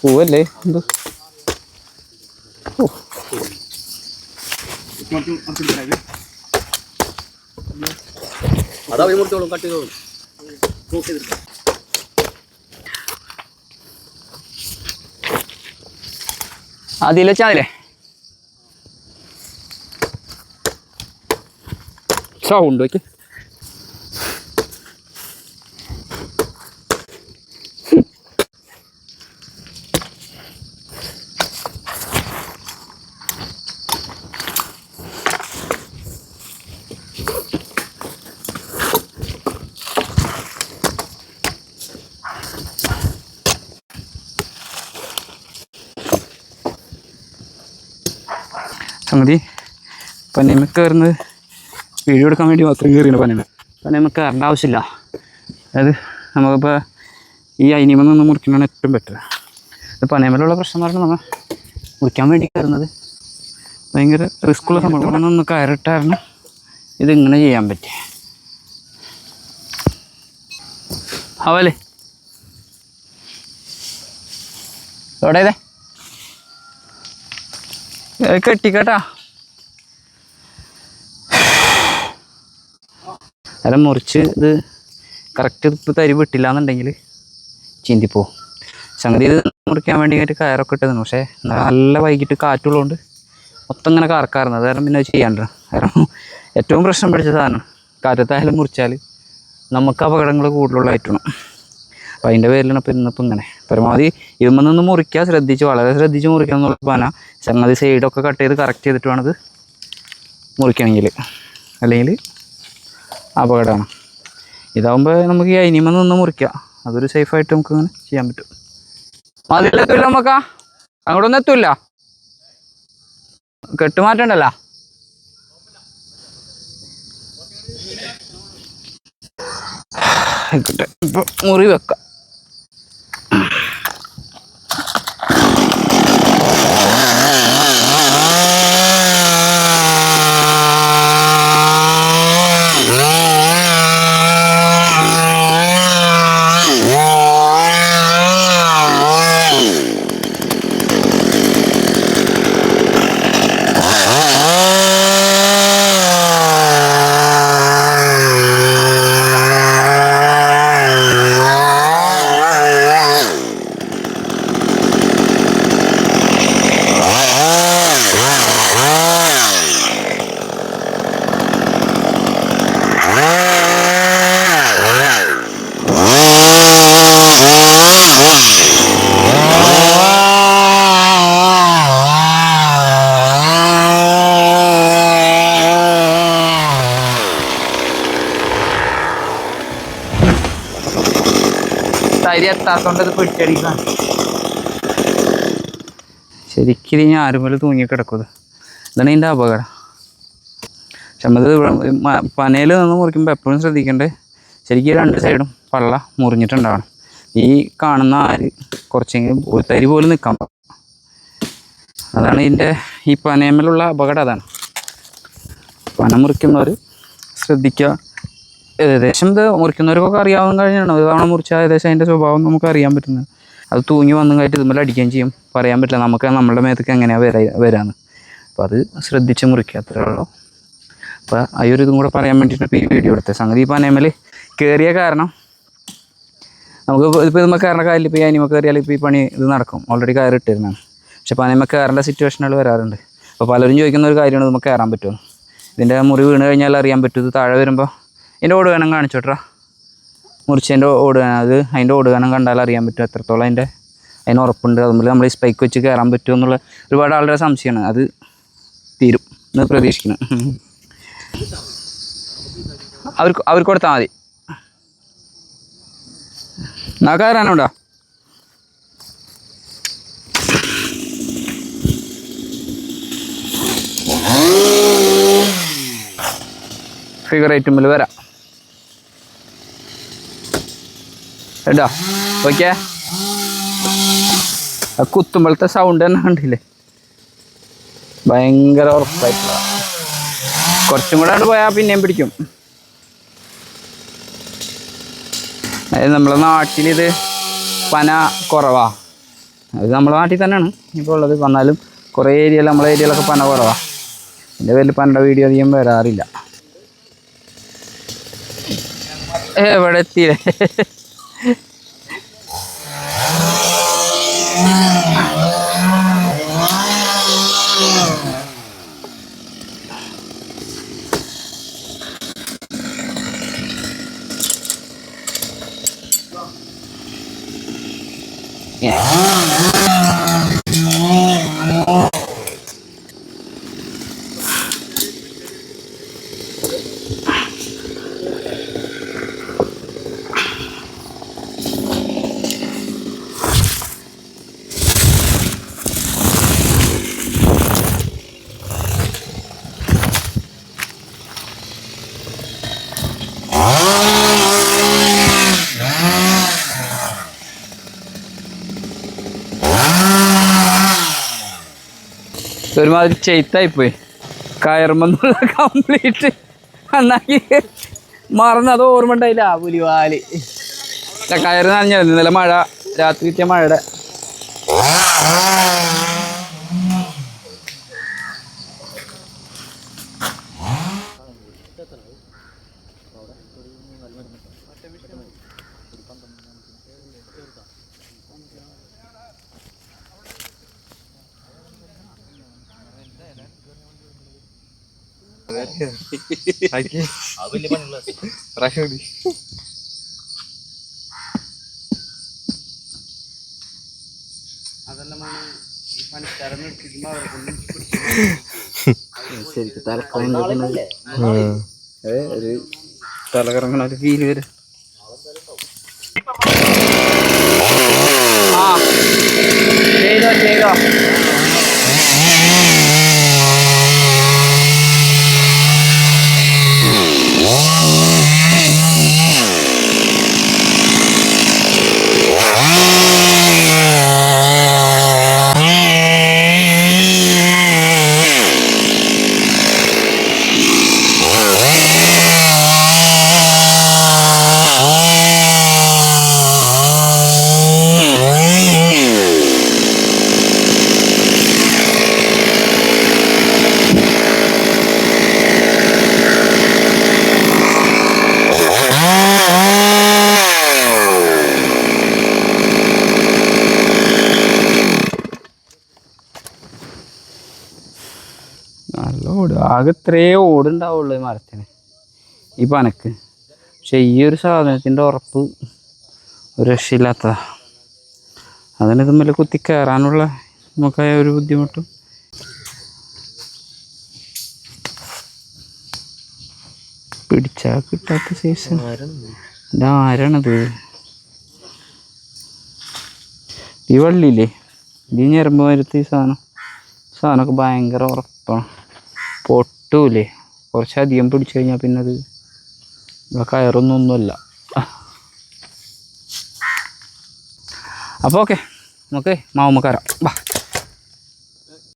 കൂവല്ലേ എന്ത്? അതാ ഒരു മുറിച്ചോളും കട്ട് ചെയ്തോളും. അതിൽ വെച്ചാലേ സൗണ്ട് വെക്ക്. സംഗതി പനയമ കയറുന്നത് വീഡിയോ എടുക്കാൻ വേണ്ടി മാത്രം കയറിയാണ് പനയമ പനയമ കയറേണ്ട ആവശ്യമില്ല. അതായത് നമുക്കിപ്പോൾ ഈ അനിയമ്മ നിന്ന് മുറിക്കുന്നതാണ് ഏറ്റവും ബെറ്റർ ഇത് പനയമലുള്ള പ്രശ്നം എന്ന് പറഞ്ഞാൽ നമ്മൾ മുറിക്കാൻ വേണ്ടി കയറുന്നത് ഭയങ്കര റിസ്ക്കുള്ള സംഭവം ഒന്ന് കയറിട്ടായിരുന്നു ഇതിങ്ങനെ ചെയ്യാൻ പറ്റി. അവലേ എവിടെ കെട്ടിക്കട്ടാ. അല്ല മുറിച്ച് ഇത് കറക്റ്റ് ഇപ്പോൾ തരി വിട്ടില്ല എന്നുണ്ടെങ്കിൽ ചീന്തിപ്പോ. സംഗതി ഇത് മുറിക്കാൻ വേണ്ടിയിട്ട് കയറൊക്കെ ഇട്ടതാണ് പക്ഷേ നല്ല വൈകിട്ട് കാറ്റുള്ളതുകൊണ്ട് മൊത്തം ഇങ്ങനെ കറക്കാറുണ്ട് അത് കാരണം പിന്നെ ചെയ്യാണ്ട്. കാരണം ഏറ്റവും പ്രശ്നം പിടിച്ച സാധനം കാറ്റത്തായാലും മുറിച്ചാൽ നമുക്ക് അപകടങ്ങൾ കൂടുതലുള്ളതായിട്ടാണ് അപ്പം അതിന്റെ പേരിലാണ് ഇപ്പം ഇന്നിപ്പോൾ ഇങ്ങനെ. പരമാവധി ഇതുമ്പോൾ നിന്ന് മുറിക്കുക ശ്രദ്ധിച്ച് വളരെ ശ്രദ്ധിച്ച് മുറിക്കണം എന്നുള്ള പാന സംഗതി സൈഡൊക്കെ കട്ട് ചെയ്ത് കറക്റ്റ് ചെയ്തിട്ട് വേണത് മുറിക്കണമെങ്കിൽ. അല്ലെങ്കിൽ അപകടമാണ്. ഇതാകുമ്പോൾ നമുക്ക് ഈ അനിമ നിന്ന് മുറിക്കാം. അതൊരു സേഫായിട്ട് നമുക്ക് ഇങ്ങനെ ചെയ്യാൻ പറ്റും. അതിലെത്തില്ല നമുക്കാ അങ്ങോട്ടൊന്നും എത്തൂല. കെട്ടുമാറ്റണ്ടല്ല ആയിക്കോട്ടെ. ഇപ്പൊ മുറി വെക്കാം. തരി എത്താത്തോണ്ട് ഇത് പിടിച്ചടിക്കാം ശരിക്കും ഞാൻ ആരുമേൽ തൂങ്ങി കിടക്കുന്നത് ഇതാണ് ഇതിന്റെ അപകടം. പക്ഷെ നമ്മത് പനയിൽ നിന്ന് മുറിക്കുമ്പോൾ എപ്പോഴും ശ്രദ്ധിക്കണ്ടേ ശരിക്കും രണ്ട് സൈഡും പള്ള മുറിഞ്ഞിട്ടുണ്ടാവണം. ഈ കാണുന്ന ആര് കുറച്ചെങ്കിലും തരി പോലും നിൽക്കാൻ. അതാണ് ഇതിന്റെ ഈ പനയമ്മലുള്ള അപകടം അതാണ്. പന മുറിക്കുന്നവർ ശ്രദ്ധിക്കുക. ഏകദേശം ഇത് മുറിക്കുന്നവർക്കൊക്കെ അറിയാവുന്ന കഴിഞ്ഞാണ് ഒരു തവണ മുറിച്ചാൽ ഏകദേശം അതിന്റെ സ്വഭാവം നമുക്ക് അറിയാൻ പറ്റുന്നത്. അത് തൂങ്ങി വന്നും കഴിഞ്ഞിട്ട് ഇതുമല്ല അടിക്കുകയും ചെയ്യും. പറയാൻ പറ്റില്ല. നമുക്ക് നമ്മുടെ മേത്തേക്ക് എങ്ങനെയാണ് വരാ വരാന്ന്. അപ്പോൾ അത് ശ്രദ്ധിച്ച് മുറിക്കുക. അത്രേ ഉള്ളൂ. അപ്പോൾ ആ ഒരു ഇതും കൂടെ പറയാൻ വേണ്ടിയിട്ട് ഈ വീഡിയോ എടുത്തത്. സംഗതി ഇപ്പോൾ അനേമൽ കയറിയ കാരണം നമുക്ക് ഇപ്പോൾ ഇതുമ്പോൾ കയറേണ്ട കാര്യം ഇപ്പോൾ ഈ അനിമ കയറിയാൽ ഇപ്പോൾ ഈ പണി ഇത് നടക്കും. ഓൾറെഡി കയറിയിട്ടിരുന്നതാണ് പക്ഷെ ഇപ്പോൾ അനിമ കയറേണ്ട സിറ്റുവേഷനുകൾ വരാറുണ്ട്. അപ്പോൾ പലരും ചോദിക്കുന്ന ഒരു കാര്യമാണ് നമുക്ക് കയറാൻ പറ്റുമോ? ഇതിന്റെ മുറി വീണ് കഴിഞ്ഞാൽ അറിയാൻ പറ്റും ഇത് താഴെ വരുമ്പോൾ ഇതിന്റെ ഓട് വേണം കാണിച്ചോട്രാ. മുറിച്ചതിന്റെ ഓട് അത് അതിന്റെ ഓട് കണ്ടാൽ അറിയാൻ പറ്റും എത്രത്തോളം അതിന്റെ അതിന് ഉറപ്പുണ്ട്. അതുമ്പോൾ നമ്മൾ ഈ സ്പൈക്ക് വെച്ച് കയറാൻ പറ്റുമോ എന്നുള്ള ഒരുപാട് ആളുടെ സംശയമാണ്. അത് തീരും എന്ന് പ്രതീക്ഷിക്കുന്നു. അവർക്ക് അവർക്ക് കൊടുത്താൽ മതി. എന്നാ കയറാനുണ്ടോ ഫിഗർ ഐറ്റമിൽ വരാം. കേട്ടോ ഓക്കെ ആ കുത്തുമ്പോഴത്തെ സൗണ്ട് തന്നെ കണ്ടില്ലേ? ഭയങ്കര ഉറപ്പായിട്ടുള്ള. കുറച്ചും കൂടെ അങ്ങോട്ട് പോയാൽ പിന്നെയും പിടിക്കും. അതായത് നമ്മളെ നാട്ടിലിത് പന കുറവാ. അത് നമ്മളെ നാട്ടിൽ തന്നെയാണ്. ഇപ്പോൾ ഉള്ളത് വന്നാലും കുറേ ഏരിയയിൽ നമ്മളെ ഏരിയയിലൊക്കെ പന കുറവാ. എന്റെ പേരിൽ പനയുടെ വീഡിയോ അധികം വരാറില്ല. എവിടെ എത്തിയില്ലേ? Wow. ഒരുമാതിരി ചെയ്ത്തായിപ്പോയി. കയറുമെന്നുള്ള കംപ്ലീറ്റ് അണ്ണാക്കി മറന്ന് അത് ഓർമ്മ ഉണ്ടായില്ല പുലിവാൽ കയറ് നനഞ്ഞായിരുന്നു ഇന്നലെ മഴ. രാത്രി കിട്ടിയ മഴയുടെ. ശരിക്കും ഒരു തലകറങ്ങണ ഒരു ഫീൽ വരും ചെയ്തോ ചെയ്തോ നല്ല ഓട്. ആകെ ഇത്രയേ ഓടുണ്ടാവുള്ളൂ ഈ മരത്തിന്. ഈ പനക്ക്. പക്ഷെ ഈ ഒരു സാധനത്തിന്റെ ഉറപ്പ് ഒരു രക്ഷയില്ലാത്തതാ. അതിന് തമ്മിൽ കുത്തി കയറാനുള്ള നമുക്ക് ഒരു ബുദ്ധിമുട്ടും. പിടിച്ചാൽ കിട്ടാത്ത സൈസ് ആരാണത്? ഈ വള്ളിയില്ലേ? ഈ ഞരമ്പ് വരുത്തി സാധനം. സാധനമൊക്കെ ഭയങ്കര ഉറപ്പാണ്. പൊട്ടൂലേ. കുറച്ചധികം പിടിച്ചു കഴിഞ്ഞാൽ പിന്നെ അത് ഇവിടെ കയറൊന്നും ഒന്നുമല്ല അപ്പോൾ ഓക്കെ നമുക്ക് മാവുമ്മക്കാരാം വാ.